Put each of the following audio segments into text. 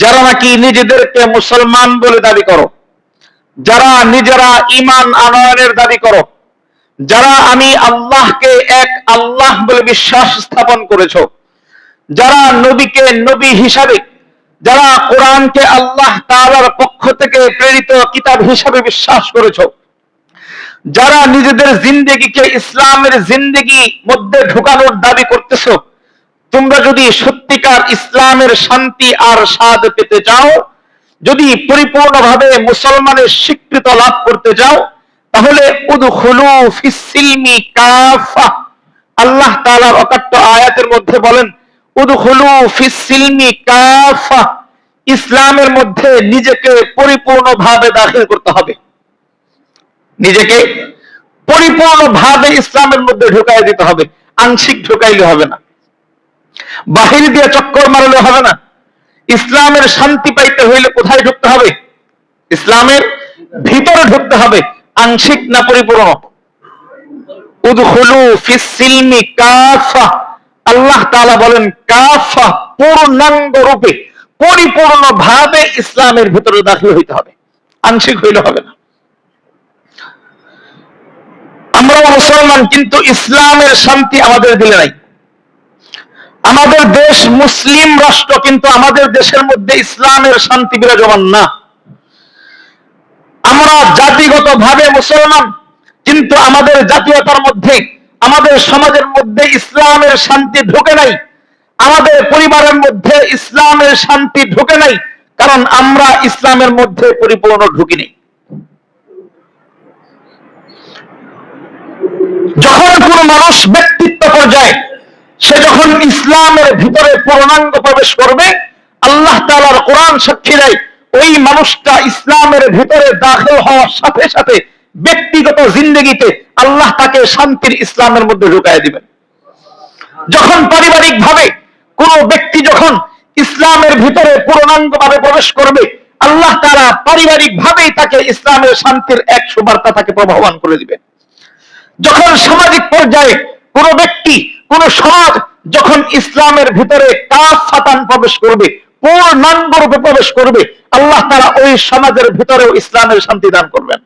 যারা নাকি নিজেদেরকে মুসলমান বলে দাবি করো, যারা নিজেরা ইমান আনয়নের দাবি করো, যারা আমি আল্লাহকে এক আল্লাহ বলে বিশ্বাস স্থাপন করেছ, যারা নবীকে নবী হিসাবে, যারা কোরআনকে আল্লাহ তাআলার পক্ষ থেকে প্রেরিত কিতাব হিসাবে বিশ্বাস করেছ, যারা নিজেদের জিন্দেগিকে ইসলামের জিন্দেগি মধ্যে ঢুকানোর দাবি করতেছো তোমরা যদি সত্যিকার ইসলামের শান্তি আর স্বাদ পেতে চাও, যদি পরিপূর্ণভাবে মুসলমানের স্বীকৃত লাভ করতে চাও, তাহলে আল্লাহ তাআলার অকাট্য আয়াতের মধ্যে বলেন ইসলামের মধ্যে নিজেকে পরিপূর্ণভাবে দাখিল করতে হবে। নিজেকে পরিপূর্ণভাবে ইসলামের মধ্যে ঢুকাই দিতে হবে। আংশিক ঢুকাইলে হবে না। বাহির দিয়ে চক্কর মারলে হবে না। ইসলামের শান্তি পাইতে হইলে কোথায় ঢুকতে হবে? ইসলামের ভিতরে ঢুকতে হবে। আংশিক না পরিপূর্ণ? আল্লাহ তাআলা বলেন, কাফা পূর্ণাঙ্গ রূপে পরিপূর্ণ ভাবে ইসলামের ভিতরে দাখিল হইতে হবে। আংশিক হইলে হবে না। আমরা মুসলমান, কিন্তু ইসলামের শান্তি আমাদের দিলে নাই। আমাদের দেশ মুসলিম রাষ্ট্র, কিন্তু আমাদের দেশের মধ্যে ইসলামের শান্তি বিরাজমান না। আমরা জাতিগত ভাবে মুসলমান, কিন্তু আমাদের জাতীয়তার মধ্যে, আমাদের সমাজের মধ্যে ইসলামের শান্তি ঢুকে নাই। আমাদের পরিবারের মধ্যে ইসলামের শান্তি ঢুকে নাই, কারণ আমরা ইসলামের মধ্যে পরিপূর্ণ ঢুকিনি। যখন কোন মানুষ ব্যক্তিত্ব পর্যায়ে সে যখন ইসলামের ভিতরে পূর্ণাঙ্গ প্রবেশ করবে, আল্লাহ তাআলার কোরআন সাক্ষী দেয়, ওই মানুষটা ইসলামের ভিতরে দাখিল হওয়ার সাথে সাথে ব্যক্তিগত জিন্দগিতে আল্লাহ তাকে শান্তির ইসলামের মধ্যে ঢুকায় দিবেন। যখন পারিবারিক ভাবে কোন ব্যক্তি যখন ইসলামের ভিতরে পূর্ণাঙ্গ ভাবে প্রবেশ করবে, আল্লাহ তারা পারিবারিক ভাবেই তাকে ইসলামের শান্তির এক সুবার্তা তাকে প্রভাবান করে দিবে যখন সামাজিক পর্যায়ে কোন ব্যক্তি কোন সমাজ যখন ইসলামের ভিতরে কাজ ফাতান প্রবেশ করবে, পূর্ণাঙ্গ রূপে প্রবেশ করবে, আল্লাহ তারা ওই সমাজের ভিতরেও ইসলামের শান্তি দান করবেন।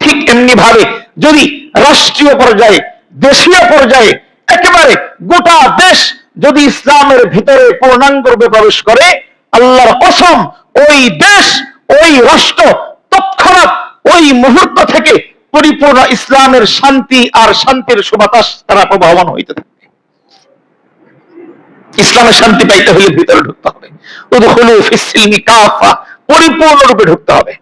ঠিক এমনি ভাবে যদি রাষ্ট্রীয় পর্যায়ে, দেশীয় পর্যায়ে একেবারে গোটা দেশ যদি ইসলামের ভিতরে পূর্ণাঙ্গ রূপে প্রবেশ করে, আল্লাহর কসম, ওই দেশ, ওই রাষ্ট্র তৎক্ষণাৎ ওই মুহূর্ত থেকে পরিপূর্ণ ইসলামের শান্তি আর শান্তির সুবাতাস তারা প্রবাহমান হইতে থাকে। ইসলামের শান্তি পাইতে হলে ভিতরে ঢুকতে হবে। পরিপূর্ণরূপে ঢুকতে হবে।